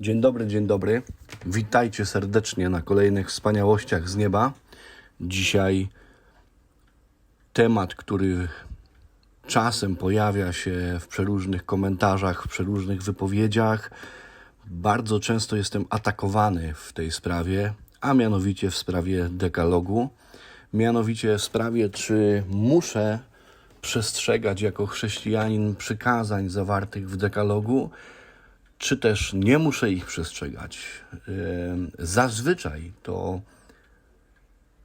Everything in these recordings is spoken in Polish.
Dzień dobry, dzień dobry. Witajcie serdecznie na kolejnych wspaniałościach z nieba. Dzisiaj temat, który czasem pojawia się w przeróżnych komentarzach, w przeróżnych wypowiedziach. Bardzo często jestem atakowany w tej sprawie, a mianowicie w sprawie dekalogu. Mianowicie w sprawie, czy muszę przestrzegać jako chrześcijanin przykazań zawartych w dekalogu, czy też nie muszę ich przestrzegać. Zazwyczaj to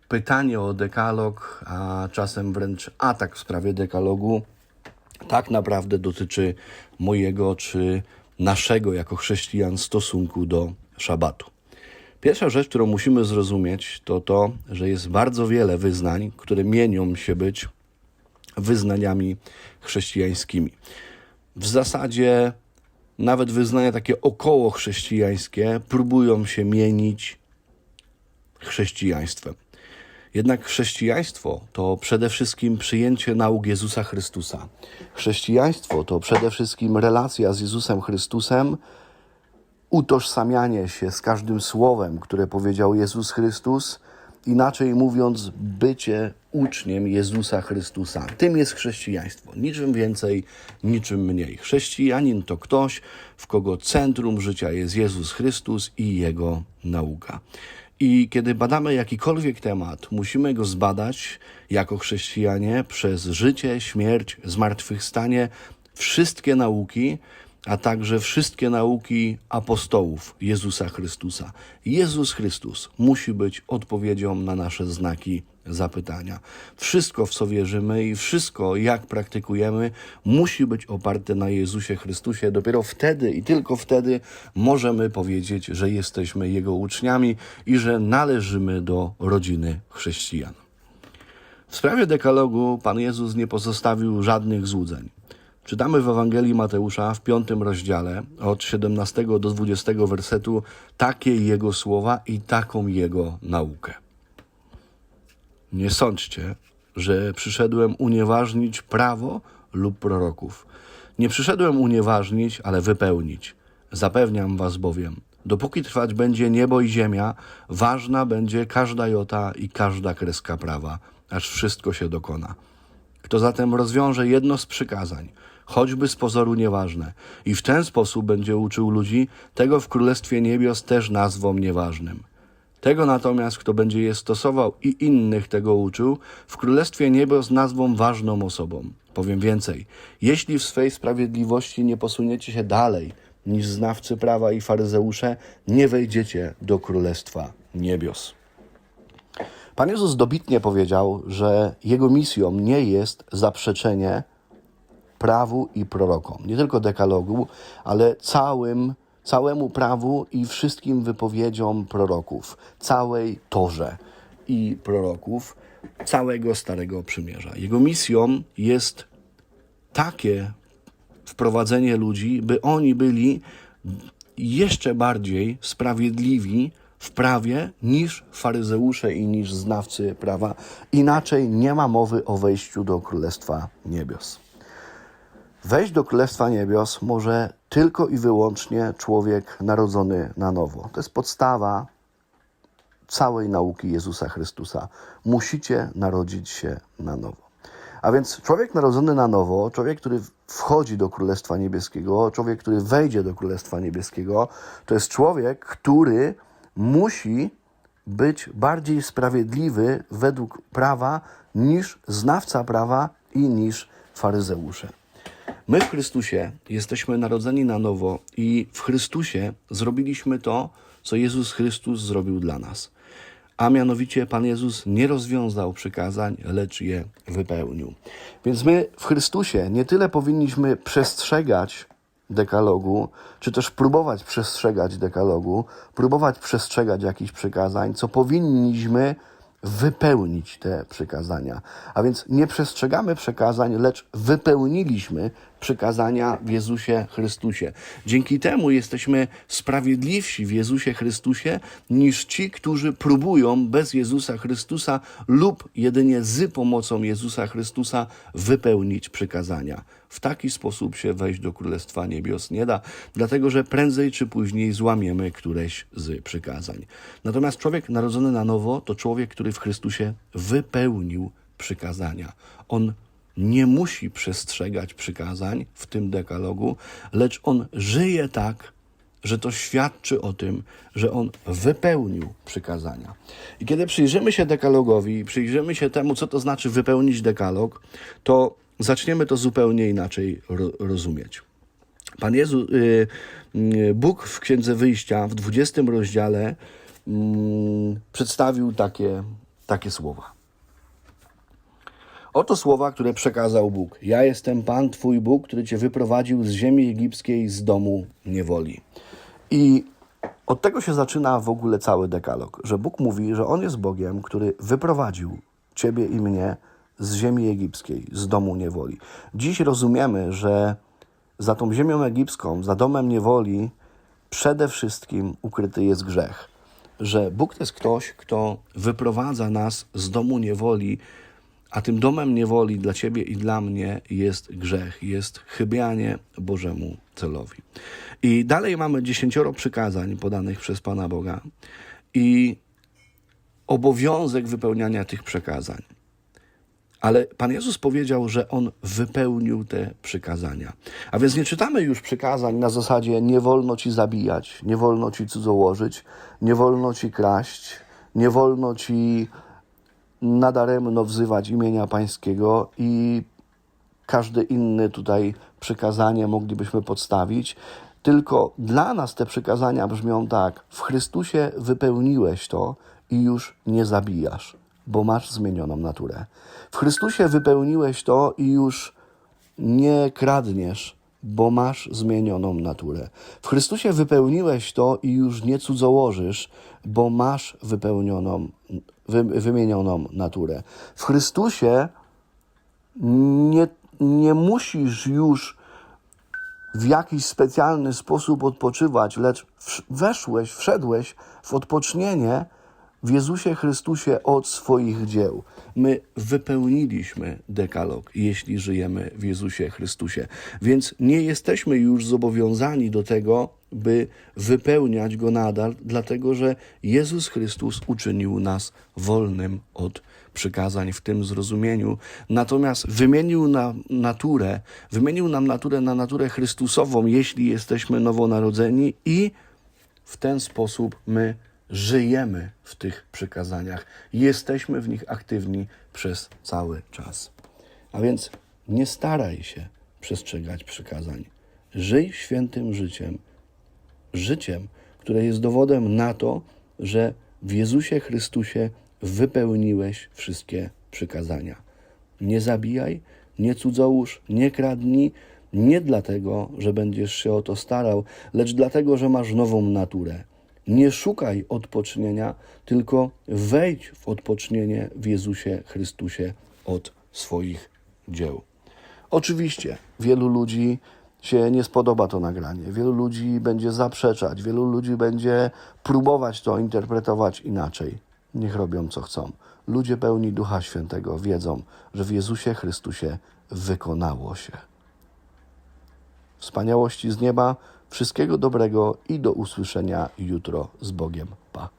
pytanie o dekalog, a czasem wręcz atak w sprawie dekalogu, tak naprawdę dotyczy mojego czy naszego jako chrześcijan stosunku do szabatu. Pierwsza rzecz, którą musimy zrozumieć, to to, że jest bardzo wiele wyznań, które mienią się być wyznaniami chrześcijańskimi. W zasadzie nawet wyznania takie około chrześcijańskie próbują się mienić chrześcijaństwem. Jednak chrześcijaństwo to przede wszystkim przyjęcie nauk Jezusa Chrystusa. Chrześcijaństwo to przede wszystkim relacja z Jezusem Chrystusem, utożsamianie się z każdym słowem, które powiedział Jezus Chrystus, inaczej mówiąc, bycie uczniem Jezusa Chrystusa. Tym jest chrześcijaństwo. Niczym więcej, niczym mniej. Chrześcijanin to ktoś, w kogo centrum życia jest Jezus Chrystus i Jego nauka. I kiedy badamy jakikolwiek temat, musimy go zbadać jako chrześcijanie przez życie, śmierć, zmartwychwstanie, wszystkie nauki, a także wszystkie nauki apostołów Jezusa Chrystusa. Jezus Chrystus musi być odpowiedzią na nasze znaki zapytania. Wszystko, w co wierzymy i wszystko, jak praktykujemy, musi być oparte na Jezusie Chrystusie. Dopiero wtedy i tylko wtedy możemy powiedzieć, że jesteśmy Jego uczniami i że należymy do rodziny chrześcijan. W sprawie dekalogu Pan Jezus nie pozostawił żadnych złudzeń. Czytamy w Ewangelii Mateusza w piątym rozdziale od 17 do 20 wersetu takie Jego słowa i taką Jego naukę. Nie sądźcie, że przyszedłem unieważnić prawo lub proroków. Nie przyszedłem unieważnić, ale wypełnić. Zapewniam was bowiem, dopóki trwać będzie niebo i ziemia, ważna będzie każda jota i każda kreska prawa, aż wszystko się dokona. Kto zatem rozwiąże jedno z przykazań, choćby z pozoru nieważne, i w ten sposób będzie uczył ludzi, tego w Królestwie Niebios też nazwą nieważnym. Tego natomiast, kto będzie je stosował i innych tego uczył, w Królestwie Niebios nazwą ważną osobą. Powiem więcej, jeśli w swej sprawiedliwości nie posuniecie się dalej niż znawcy prawa i faryzeusze, nie wejdziecie do Królestwa Niebios. Pan Jezus dobitnie powiedział, że jego misją nie jest zaprzeczenie prawu i prorokom. Nie tylko dekalogu, ale całym, całemu prawu i wszystkim wypowiedziom proroków, całej torze i proroków, całego Starego Przymierza. Jego misją jest takie wprowadzenie ludzi, by oni byli jeszcze bardziej sprawiedliwi w prawie niż faryzeusze i niż znawcy prawa. Inaczej nie ma mowy o wejściu do Królestwa Niebios. Wejść do Królestwa Niebios może tylko i wyłącznie człowiek narodzony na nowo. To jest podstawa całej nauki Jezusa Chrystusa. Musicie narodzić się na nowo. A więc człowiek narodzony na nowo, człowiek, który wchodzi do Królestwa Niebieskiego, człowiek, który wejdzie do Królestwa Niebieskiego, to jest człowiek, który musi być bardziej sprawiedliwy według prawa niż znawca prawa i niż faryzeusze. My w Chrystusie jesteśmy narodzeni na nowo i w Chrystusie zrobiliśmy to, co Jezus Chrystus zrobił dla nas. A mianowicie Pan Jezus nie rozwiązał przykazań, lecz je wypełnił. Więc my w Chrystusie nie tyle powinniśmy przestrzegać dekalogu, czy też próbować przestrzegać dekalogu, próbować przestrzegać jakichś przykazań, co powinniśmy wypełnić te przykazania. A więc nie przestrzegamy przekazań, lecz wypełniliśmy przykazania w Jezusie Chrystusie. Dzięki temu jesteśmy sprawiedliwsi w Jezusie Chrystusie niż ci, którzy próbują bez Jezusa Chrystusa lub jedynie z pomocą Jezusa Chrystusa wypełnić przykazania. W taki sposób się wejść do Królestwa Niebios nie da, dlatego że prędzej czy później złamiemy któreś z przykazań. Natomiast człowiek narodzony na nowo to człowiek, który w Chrystusie wypełnił przykazania. On nie musi przestrzegać przykazań w tym dekalogu, lecz on żyje tak, że to świadczy o tym, że on wypełnił przykazania. I kiedy przyjrzymy się dekalogowi, przyjrzymy się temu, co to znaczy wypełnić dekalog, to zaczniemy to zupełnie inaczej ro- rozumieć. Pan Jezu, y, y, Bóg w Księdze Wyjścia w 20 rozdziale mm, przedstawił takie, takie słowa. Oto słowa, które przekazał Bóg. Ja jestem Pan, Twój Bóg, który Cię wyprowadził z ziemi egipskiej, z domu niewoli. I od tego się zaczyna w ogóle cały dekalog, że Bóg mówi, że On jest Bogiem, który wyprowadził Ciebie i mnie z ziemi egipskiej, z domu niewoli. Dziś rozumiemy, że za tą ziemią egipską, za domem niewoli, przede wszystkim ukryty jest grzech. Że Bóg to jest ktoś, kto wyprowadza nas z domu niewoli, a tym domem niewoli dla ciebie i dla mnie jest grzech, jest chybianie Bożemu celowi. I dalej mamy dziesięcioro przykazań podanych przez Pana Boga i obowiązek wypełniania tych przykazań. Ale Pan Jezus powiedział, że On wypełnił te przykazania. A więc nie czytamy już przykazań na zasadzie nie wolno ci zabijać, nie wolno ci cudzołożyć, nie wolno ci kraść, nie wolno ci nadaremno wzywać imienia Pańskiego i każde inne tutaj przykazanie moglibyśmy podstawić. Tylko dla nas te przykazania brzmią tak: w Chrystusie wypełniłeś to i już nie zabijasz, bo masz zmienioną naturę. W Chrystusie wypełniłeś to i już nie kradniesz, bo masz zmienioną naturę. W Chrystusie wypełniłeś to i już nie cudzołożysz, bo masz wypełnioną, wy, wymienioną naturę. W Chrystusie nie, nie musisz już w jakiś specjalny sposób odpoczywać, lecz weszłeś, wszedłeś w odpocznienie w Jezusie Chrystusie od swoich dzieł. My wypełniliśmy dekalog, jeśli żyjemy w Jezusie Chrystusie. Więc nie jesteśmy już zobowiązani do tego, by wypełniać go nadal, dlatego że Jezus Chrystus uczynił nas wolnym od przykazań w tym zrozumieniu. Natomiast wymienił nam naturę, wymienił nam naturę na naturę Chrystusową, jeśli jesteśmy nowonarodzeni i w ten sposób my żyjemy w tych przykazaniach. Jesteśmy w nich aktywni przez cały czas. A więc nie staraj się przestrzegać przykazań. Żyj świętym życiem, życiem, które jest dowodem na to, że w Jezusie Chrystusie wypełniłeś wszystkie przykazania. Nie zabijaj, nie cudzołóż, nie kradnij, nie dlatego, że będziesz się o to starał, lecz dlatego, że masz nową naturę. Nie szukaj odpocznienia, tylko wejdź w odpocznienie w Jezusie Chrystusie od swoich dzieł. Oczywiście wielu ludzi się nie spodoba to nagranie, wielu ludzi będzie zaprzeczać, wielu ludzi będzie próbować to interpretować inaczej. Niech robią co chcą. Ludzie pełni Ducha Świętego wiedzą, że w Jezusie Chrystusie wykonało się. Wspaniałości z nieba, wszystkiego dobrego i do usłyszenia jutro z Bogiem. Pa.